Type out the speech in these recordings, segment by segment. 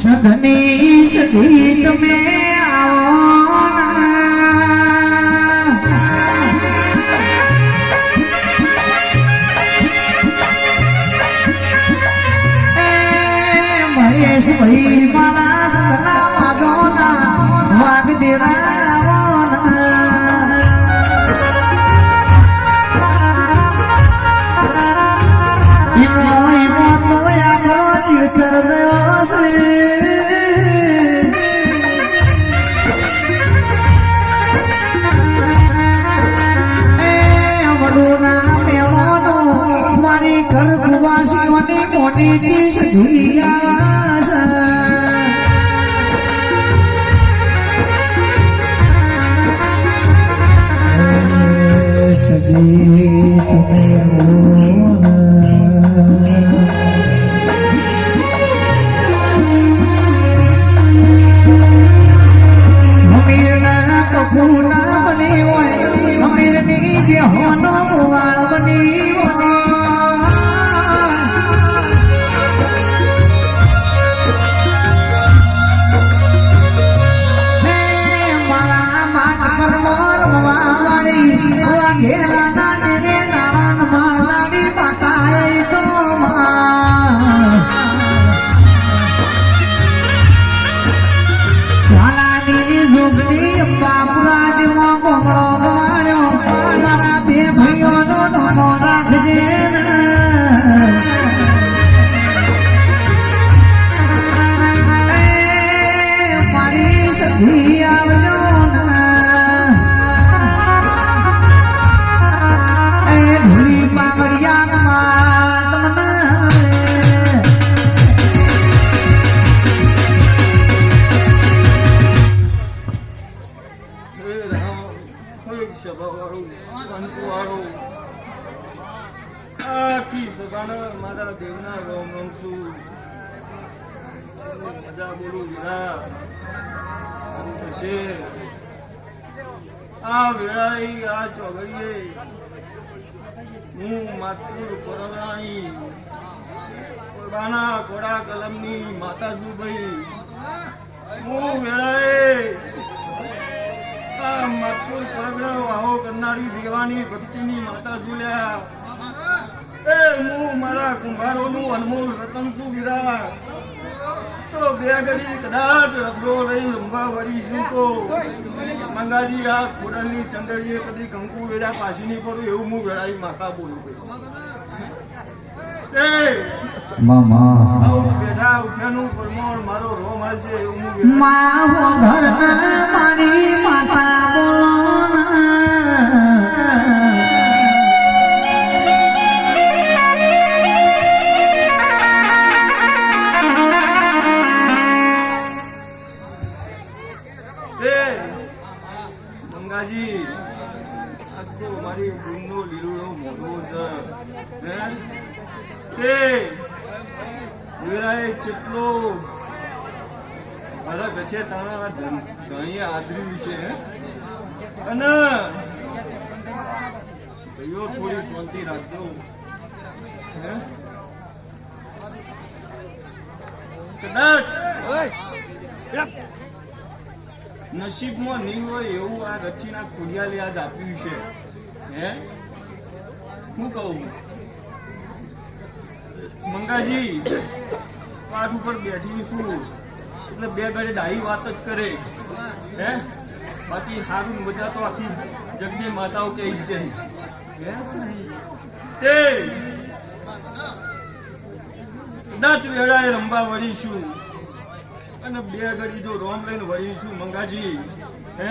સઘની સધી તમે આવો ના. એ મારા કુવાસીઓની મોટી દેશ દુનિયા સજી તમે રાખજે ને. એ મારી સજી આવજો ધૂળી હે સભાવાળું પંચવાળું આખી સભાના મારા દેવના રોમ રોમ છું મજા બોલું વિરા થશે. આ વેળાએ આ ચોઘડીએ હું માતૃ પરવરાણી કોરબાના કોડા કલમની માતા છું ભાઈ? હું વેળાએ આ માતૃ પરગણો વાહો કરનારી દેવાની ભક્તિની માતા સુલ્યા એ હું મારા કુંભારોનું અનમોલ રતન છું વીરા તો બે ઘડી કદાચ રગડો લઈ લંબા વળી છું તો મંગાજી આ ખોડલની ચંદડીએ કદી કંકુ વેડા પાછી નહીં પડું એવું હું વેળાઈ માતા બોલું ભાઈ એ આવું બેઠા ઉઠ્યાનું પરમોણ મારો રોમાલ છે એવું હું મારી મંગાજી આજ મારી બૂમનો લીલો હે? છે. વેરાએ કેટલો મારા ગછે તાણા ઘણી આદર્યું છે અને ભાઈઓ, થોડી શાંતિ રાખજો. હે? કદાચ. નસીબમાં નહીં હોય એવું આ રચીના ખોડિયાલે આજ આપ્યું છે. હે? શું કહું? મંગાજી પાઠ ઉપર બેઠી છું. એટલે બે ઘરે ડાહી વાત જ કરે. હે? બાકી સારું મજા તો આખી જગની માતાઓ કે જાય. હે? તે! કદાચ વેળાએ રંબા વળીશું અને બે ઘડી જો રોમ લઈને વળીશું મંગાજી હે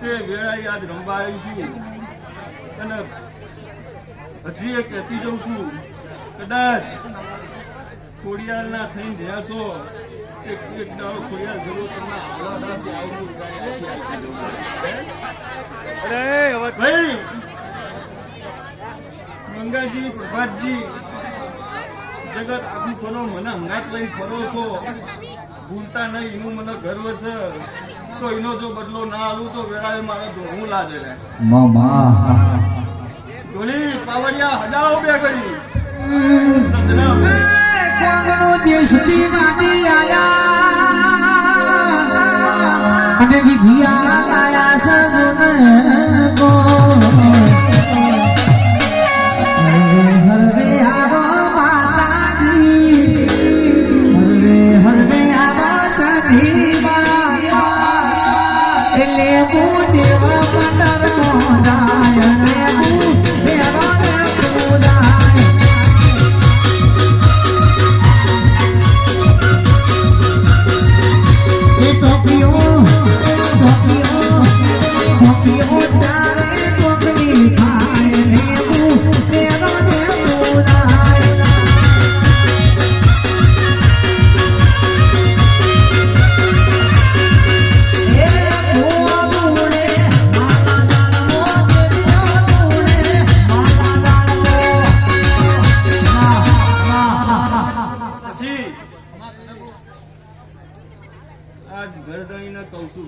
તે વેળાએ આજ રંબા આવીશું અને હજી એ કહેતી જઉં છું કદાચ ખોડિયાલના થઈને જ્યાં છો એક એક દાડો ખોડિયાલ જરૂર તમને આવડાવડાથી હે? ભાઈ મંગાજી પ્રભાતજી જગત આખું ફરો મને હંગાત લઈને ફરો છો ભૂલતા નહીં એનું મને ગર્વ છે. તો એનો જો બદલો ના આલું તો વેળાએ મારે ધોવું લાગે લે. મામા ધોળી પાવડિયા હજારો બે કરી. સદના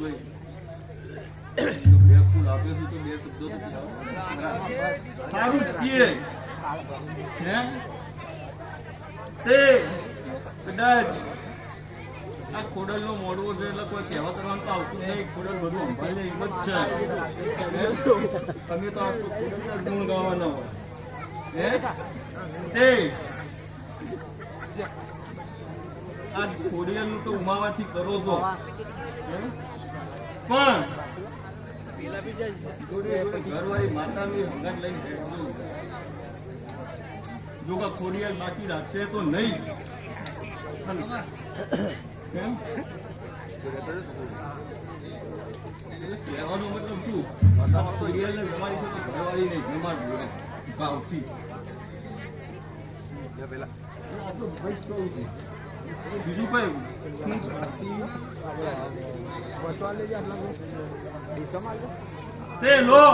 ભાઈ જો કીએ. હે? કદાચ આ ખોડલનો મોડવો છે એટલે કોઈ કહેવા કરવાનું તો આવતું નહીં. ખોડલ બધું સંભાળીને એમ જ છે. તમે તો આ ખોડલના ગુણ ગાવાના હોય. હે? આજ ખોડિયાલનું તો ઉમાવાથી કરો છો? પણ જોડે જોડે ઘરવાળી માતાની હંગાત લઈને બેઠજો જો કે ખોડિયાલ બાકી રાખશે તો નહીં. કેમ? કહેવાનો મતલબ શું? ખોડિયાલને જમાડી છે તો ઘરવાળી નહીં જમાડવું એમ ભાવથી. પેલા. આપણું ભાઈ કહું છું. બીજું કયું હું જાતિ તે લો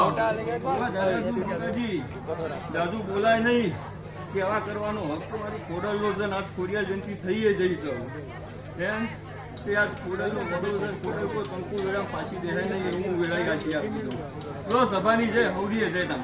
જાજુ બોલાય નહીં. કેવા કરવાનો હક તો મારી ખોડલનો છે આજ ખોડિયા જયંતિ થઈએ જઈશ એમ તે આજ ખોડલનો વડો છે ખોડલ કોઈ કંકુ વેળા પાછી દેખાય નહીં, એવું હું વેળાઈ આશી આપી દઉં. લો, સભાની જય, હવડીએ જય તામ